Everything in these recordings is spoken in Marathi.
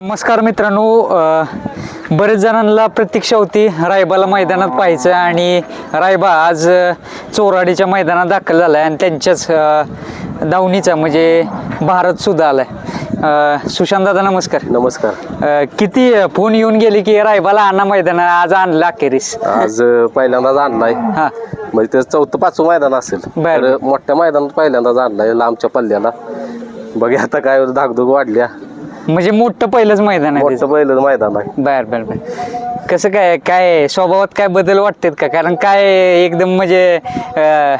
नमस्कार मित्रांनो बरेच जणांना प्रतीक्षा होती रायबाला मैदानात पाहायचं आणि रायबा आज चोराडीच्या मैदानात दाखल झाला आहे आणि त्यांच्याच दावणीचा म्हणजे भारत सुद्धा आलाय. अ, सुशांत दादा नमस्कार. नमस्कार. किती फोन येऊन गेले की रायबाला आणा मैदानात आज आणला अखेरीस? आज पहिल्यांदाच आणलाय. हा. म्हणजे ते चौथं पाचवं मैदान असेल. बर. मोठ्या मैदानात पहिल्यांदाच आणलाय लांबच्या पल्ल्याला. बघा आता काय धाकधूक वाढल्या. म्हणजे मोठं पहिलंच मैदान आहे. मोठं पहिलं मैदान आहे. बर बर बर. कसं काय काय स्वभावात काय बदल वाटतात का? कारण काय एकदम म्हणजे अं,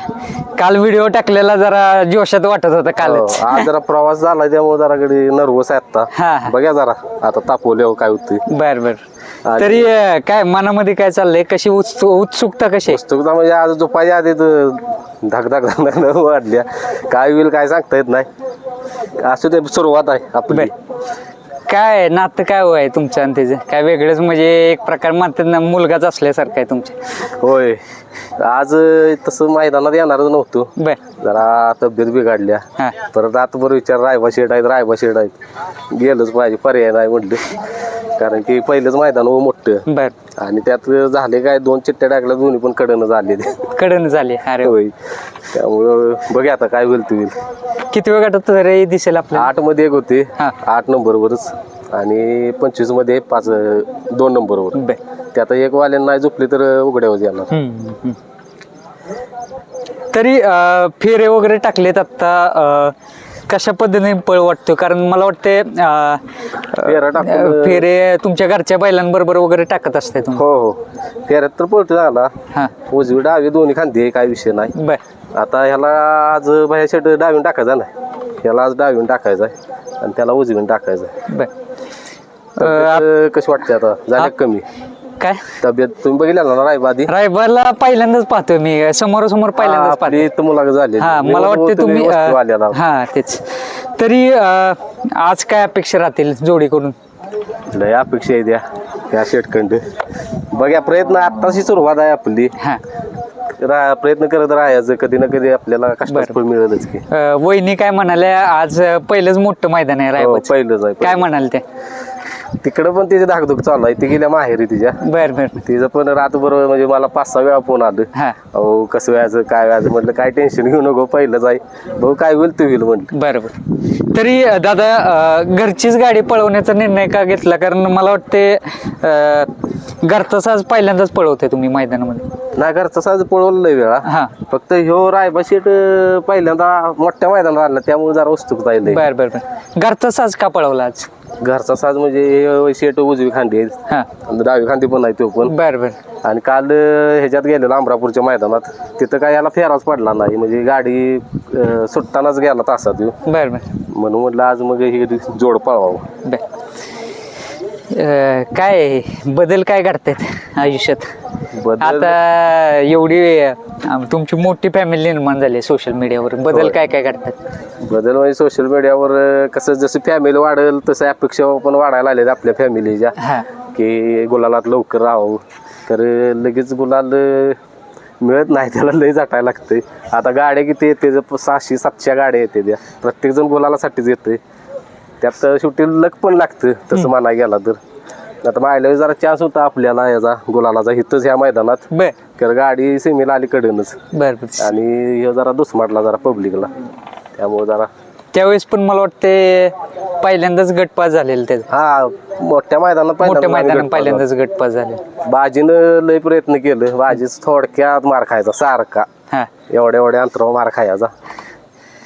काल व्हिडिओ टाकलेला जरा जोशात वाटत होता हो, कालच आज जरा प्रवास झाला त्यामुळे जरा कडे नर्वस आहे हा, हा. आता बघा जरा आता तापवल्यावर काय होते बर बर. आणि- तरी अं, काय मनामध्ये काय चाललंय? कशी उत्सु उत्सुकता कशी आहे? पुस्तकता म्हणजे आज झोपायच्या आधी तर धक धक धक धक वाढल्या. काय होईल काय सांगता येत नाही. असं ते सुरुवात आहे आपली. काय नातं काय हो आहे तुमचं आणि त्याचं? काय वेगळंच म्हणजे एक प्रकार म्हणतात ना मुलगाच असल्यासारखं आहे तुमच्या. होय. आज तसं मैदानात येणारच नव्हतो. बर. जरा तब्येत बिघडल्या. हा. परत आता बरं विचार रायबा शेड आहेत रायबा शेड आहेत. गेलंच पाहिजे पर्याय नाही म्हटलं. कारण की पहिलंच मैदान हो मोठं. बर. आणि त्यात झाले काय दोन चिट्ट्या टाकल्या दोन्ही पण कडनं झाले. ते कडन झाले. अरे. होय. त्यामुळं बघा आता काय होईल ते होईल. किती वेळ गटात तरी दिसेल आपल्याला? आठमध्ये एक होते. हा. आठ नंबरवरच. आणि पंचवीसमध्ये पाच दोन नंबरवर. बर. त्यात एक वाल्यानं नाही झोपली तर उघड्यावर येणार हम्म, हम्म. तरी अं, फेरे वगैरे टाकलेत आता अं, कशा पद्धतीने पळ वाटतो कारण मला वाटते फेरा तुमच्या घरच्या बैलांबरोबर वगैरे टाकत असते तुम्ही. हो हो. फेऱ्यात तर पळतो झाला हा. उजवी डावी दोन्ही खांदी आहे, काय विषय नाही. बर. आता ह्याला आज बाहेर शेट डावीन टाकायचा नाही. ह्याला आज डावीन टाकायचा आहे आणि त्याला उजवीन टाकायचं आहे. बर. कशी वाटते आता? झाल्या कमी? काय? तब्येत तुम्ही बघितल्या ना रायबा आधी? रायबारला पहिल्यांदाच पाहतोय मी. समोरासमोर पहिल्यांदाच पाहतोय. आपली मुलाखत झाली. हा मला वाटते तुम्ही वस्तू हा तेच. तरी अं, आज काय अपेक्षा राहतील जोडी करून लय अपेक्षा आहे त्या त्या शेटखंड. बघा प्रयत्न आत्ताची सुरुवात आहे आपली. हा. रा- प्रयत्न करत राहायचं कधी ना कधी आपल्याला कष्टाचं फळ मिळेलच की. अं, वहिनी काय म्हणाल्या आज अं, पहिलंच मोठं मैदान आहे हो, रायबाचं पहिलंच आहे काय म्हणाल ते तिकडं पण तिचे धाकधूक चालू आहे. ती गेल्या माहेरी तिच्या. बर बर. तिचं पण रातभर म्हणजे मला पाच सहा वेळा फोन आलं. हा. अहो कसं व्हायचं काय व्हायचं म्हटलं काय टेन्शन घेऊ नको पहिलंच आहे. भाऊ काय होईल ते होईल म्हटलं. बरोबर. तरी दादा अं, घरचीच गाडी पळवण्याचा निर्णय का घेतला? कारण मला वाटते अं, घरचा साज पहिल्यांदाच पळवते तुम्ही मैदानामध्ये. नाही घरचा साज पळवलं लय वेळा. हा. फक्त ह्यो रायबा शेट पहिल्यांदा मोठ्या मैदानात आणला त्यामुळे जरा उत्सुकता येईल बर बर बर. घरचा साज का पळवला आज? घरचा साज म्हणजे हे शेट उजवी खांदी आहे हा. आणि डावी खांदी पण आहे तो पण. बर बर. आणि काल अं, ह्याच्यात गेलेलो अमरापूरच्या मैदानात तिथं काय याला फेराच पडला नाही. म्हणजे गाडी अं, सुटतानाच गेला तासात. ह्यो. बर. बर म्हणून म्हटलं आज मग ही जोड पळवावं. बर. अं, काय बदल काय घडतायत आयुष्यात? बदल आता एवढी अं, तुमची मोठी फॅमिली निर्माण झाली सोशल मीडियावर बदल काय काय घडतात? बदल म्हणजे सोशल मीडियावर अं, कसं जसं फॅमिली वाढेल तसं अपेक्षा पण वाढायला आल्या आपल्या फॅमिलीच्या हा. की गुलालात लवकर राहावं. तर लगेच गुलाल अं, मिळत नाही त्याला लय जाटायला लागतंय. आता गाड्या किती येते ज- सहाशे सातशे गाड्या येते त्या. प्रत्येक जण गुलालासाठीच येते त्यात शेवटी लक पण लागतं तसं म्हणायला गेला तर. आता मायला जरा चान्स होता आपल्याला याचा गुलालाचा. हिथंच ह्या मैदानात. तर गाडी सेमीला आली कडनच. आणि ह्यो जरा दुसमाटला जरा पब्लिकला त्यामुळे जरा त्यावेळेस पण मला वाटते पहिल्यांदाच गटपास झालेलं त्याचं. हा मोठ्या मैदानात मोठ्या पहिल्यांदा मैदानात पहिल्यांदाच गटपास झाले. बाजीनं लय प्रयत्न केलं. बाजीच थोडक्यात मार खायचा सारखा. हा. एवढ्या एवढ्या अंतरावर मार खायचा.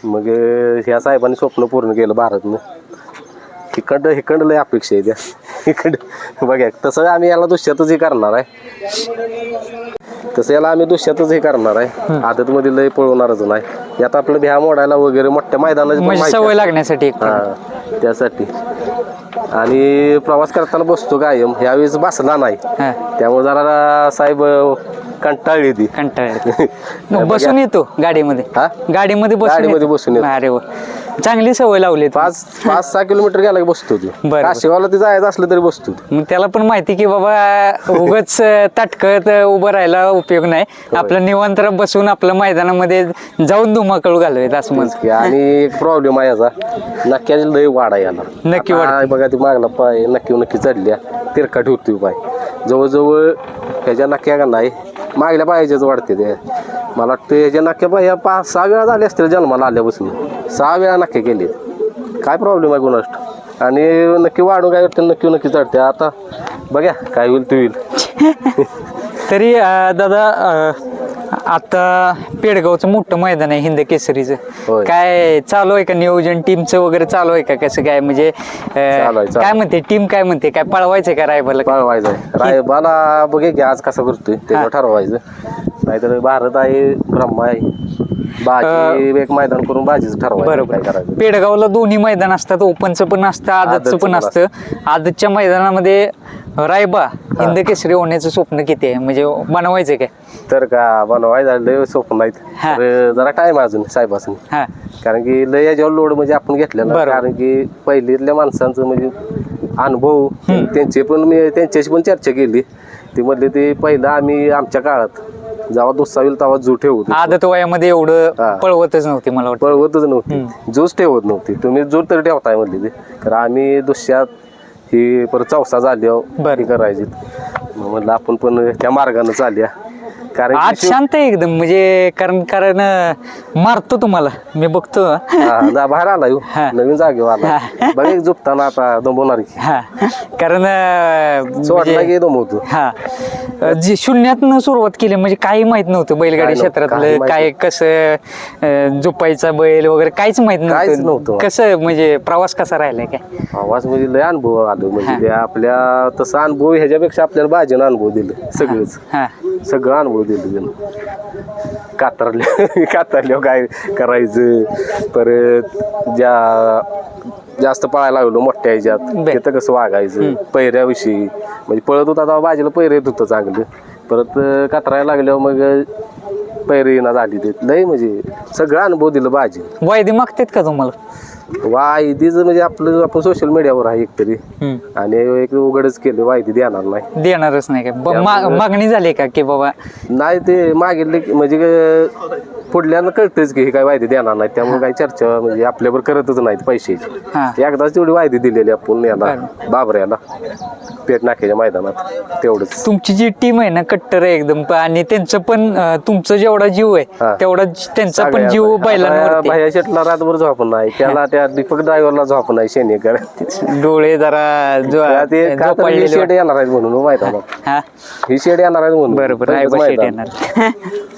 मग अं, ह्या साहेबांनी स्वप्न पूर्ण केलं भारतनं. हिकंड हिकंड लय अपेक्षा आहे त्या. हिकंड बघा तसं आम्ही याला दुष्यातच हे करणार आहे. तसं याला आम्ही दुष्यातच हे करणार आहे. आदत मध्ये लय पळवणारच नाही. यात आपलं भ्या मोडायला वगैरे मोठ्या मैदानाची म्हणजे माहिती सवय लागण्यासाठी एक. हा त्यासाठी. आणि प्रवास करताना बसतो कायम. ह्यावेळेस बसला नाही. हा. त्यामुळे जरा साहेब कंटाळली ती. कंटाळ बसून येतो गाडीमध्ये. हा? गाडीमध्ये बसून गाडीमध्ये येतो. बसून येतो. अरे वा. चांगली सवय लावली तुम्ही. पाच पाच सहा किलोमीटर गेला की बसतो तू बरं. काशीगावला ते जायचं असलं तरी बसतो तू. मग त्याला पण माहिती की बाबा उगच ताटकत उभं राहायला उपयोग नाही. आपलं निवांत बसून आपलं मैदानामध्ये जाऊन धुमाकळू घालवायचं असं म्हणतो. की आणि एक प्रॉब्लेम आहे याचा. नक्क्याची लय वाडा याला. नक्की आता वाढते. बघा ती मागला पाय नक्की नक्की चढल्या. तिरका ठेवतोय पाय जवळजवळ ह्याच्या नक्क्या का नाही मागल्या पायाच्याच वाढते ते. मला वाटतं याच्या नक्क्या बा या पाच सहा वेळा झाले असतील जन्माला आल्यापासून. सहा वेळा नक्की केली. काय प्रॉब्लेम आहे गुणाष्ट? आणि नक्की वाढून काय वाटतं? नक्की नक्की चढते. आता बघ्या काय होईल ते होईल. तरी दादा आता पेडगावचं मोठं मैदान आहे हिंद केसरीचं. होय. काय चालू आहे का नियोजन? टीमचं वगैरे चालू आहे का? कसं काय? म्हणजे अं, चालू आहे, चालू काय म्हणते? टीम काय म्हणते? काय पळवायचंय का रायबाला पळवायचं आहे रायबाला बघे की आज कसं करतोय. त्याच्यावर ठरवायचं. नाहीतर भारत आहे ब्रह्मा आहे. बाजी एक मैदान करून बाजीचं ठरवायचं. काय बरोबर करायचं? पेडगावला दोन्ही मैदान असतात. ओपनचं पण असतं आदतचं आदतचं पण पण असतं. आदतच्या मैदानामध्ये रायबा हिंद केसरी होण्याचं स्वप्न किती आहे? म्हणजे बनवायचं काय? तर का बनवायचं लय स्वप्न. तर जरा टाइम अजून साहेबासून. हा. कारण की लय याच्यावर लोड म्हणजे आपण घेतलेला बरोबर. कारण की पहिलीतल्या माणसांचं म्हणजे अनुभव त्यांचे पण मी त्यांच्याशी पण चर्चा केली. ती म्हणले ते पहिलं आम्ही आमच्या काळात जेव्हा दुसरा होईल तेव्हा जू ठेवतो आदत वयामध्ये एवढं. पळवतच नव्हती मला वाटतं. पळवतच नव्हती. जोच ठेवत नव्हती. तुम्ही जोर तरी ठेवताय म्हणली ते. कारण आम्ही दुसऱ्यात ही परत चौसा झाल्यावर बरं. ही करायची. मग म्हणलं आपण पण त्या मार्गानं चालल्या कारण आज की शिव- शांत आहे एकदम म्हणजे कारण कारण अं, मारतो तुम्हाला. मी बघतो. हा, जा बाहेर आला. हा. नवीन जागेवर आला. बघ एक झोपताना आता दमवणार. की हा. कारण अं, सोडला म्हणजे- की दमवतो. हा. जी शून्यातनं सुरुवात केली म्हणजे काही माहीत नव्हतं बैलगाडी काय नव्हतं, काही क्षेत्रातलं माहीत काय कसं अं, झोपायचा बैल वगैरे काहीच माहीत काहीच नव्हतं. नव्हतं. कसं म्हणजे प्रवास कसा राहिलाय काय? आवाज म्हणजे लय अनुभव आलो. म्हणजे ते आपल्या तसा अनुभव ह्याच्यापेक्षा आपल्याला भाजीनं अनुभव दिलं सगळंच. हा. सगळं अनुभव दिलं त्यानं. कातरल्या कातरल्यावर काय करायचं? परत ज्या जास्त पळायला लागलो मोठ्या ह्याच्यात. तिथं कसं वागायचं? पहिऱ्याविषयी. म्हणजे पळत होता तेव्हा बाजीला पहिरे येत होतं चांगलं. परत कातरायला लागल्यावर मग पैरे येणं झाली ते. लय म्हणजे सगळं अनुभव दिलं बाजी वायदे मागतात का तुम्हाला? वायदीचं म्हणजे आपलं आपण सोशल मीडियावर आहे एकतरी. आणि एक उघडच केलं वायदी देणार नाही. देणारच नाही मा- मागणी झाली का की बाबा नाही ते मागितले की- म्हणजे पुढल्यानं कळतंच की हे काय वायदी देणार नाही त्यामुळे काही चर्चा म्हणजे आपल्यावर करतच नाहीत पैशाची हा. एकदाच तेवढी वायदी दिलेली आपण याला बाबऱ्याला. पेट नाक्याच्या मैदानात. तेवढंच. तुमची जी टीम आहे ना कट्टर आहे एकदम प- आणि त्यांचं पण अं, तुमचं जेवढा जीव आहे हा. तेवढा ज- त्यांचा पण जीव बैलांवर भाया शेटला रातभर झोप नाही. त्याला त्या दीपक ड्रायव्हरला झोप नाही शेनेकर डोळे जरा जो- ते का तर ही झोपाळलेले शेड येणार आहेत म्हणून मैदानात. वाट- हा. ही शेड येणार आहेत म्हणून. बरोबर रायबा शेट. येणार.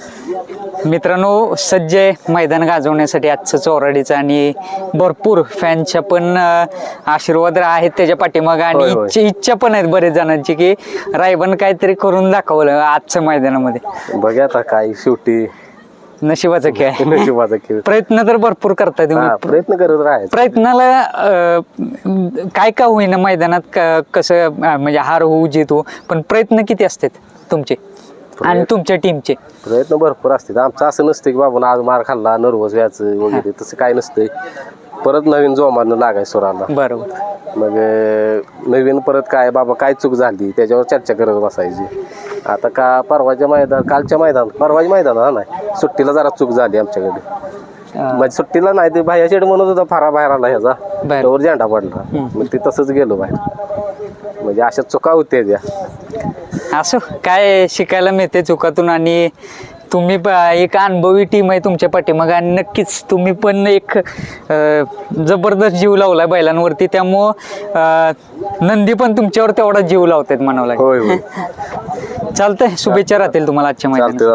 मित्रांनो सज्ज आहे मैदान गाजवण्यासाठी आजचं चोराडीचं आणि भरपूर फॅनच्या पण आशीर्वाद आहेत त्याच्या पाठीमागं. आणि. इच्छा इच्छा पण आहेत बरेच जणांची की रायबन काहीतरी करून दाखवलं आजच्या मैदानामध्ये. बघा आता काय शेवटी. नशिबाचं खेळ. नशिबाचा खेळ. प्रयत्न तर भरपूर करताय तुम्ही. हा प्रयत्न करत राहायचं. प्रयत्नाला काय का होईना मैदानात कसं म्हणजे हार होऊ जित पण प्रयत्न किती असतात तुमचे? आणि तुमच्या टीमचे प्रयत्न भरपूर असतात. आमचं असं नसतं की बाबा आज मार खाल्ला नर्वस व्हायचं वगैरे तसं काय नसतंय. परत नवीन जोमानं लागायचं स्वराला बरोबर. मग नवीन परत काय बाबा काय चूक झाली त्याच्यावर चर्चा करत बसायची. आता का परवाच्या मैदान कालच्या मैदान परवाच्या मैदान हा नाही सुट्टीला जरा चूक झाली आमच्याकडे. म्हणजे सुट्टीला नाही ते भाया शेड म्हणत होता फारा बाहेर आला ह्याचा. त्यावर झेंडा पडला. मग ते तसंच गेलो बाहेर. म्हणजे अशा चुका होत्या त्या. असो काय शिकायला मिळते चुकातून आणि तुम्ही एक अनुभवी टीम आहे तुमच्या पाठीमागं आणि नक्कीच तुम्ही पण एक जबरदस्त जीव लावलाय बैलांवरती. त्यामुळं नंदी पण तुमच्यावर तेवढा जीव लावतात म्हणावं लागेल. चालतंय शुभेच्छा राहतील तुम्हाला आजच्या चालतंय.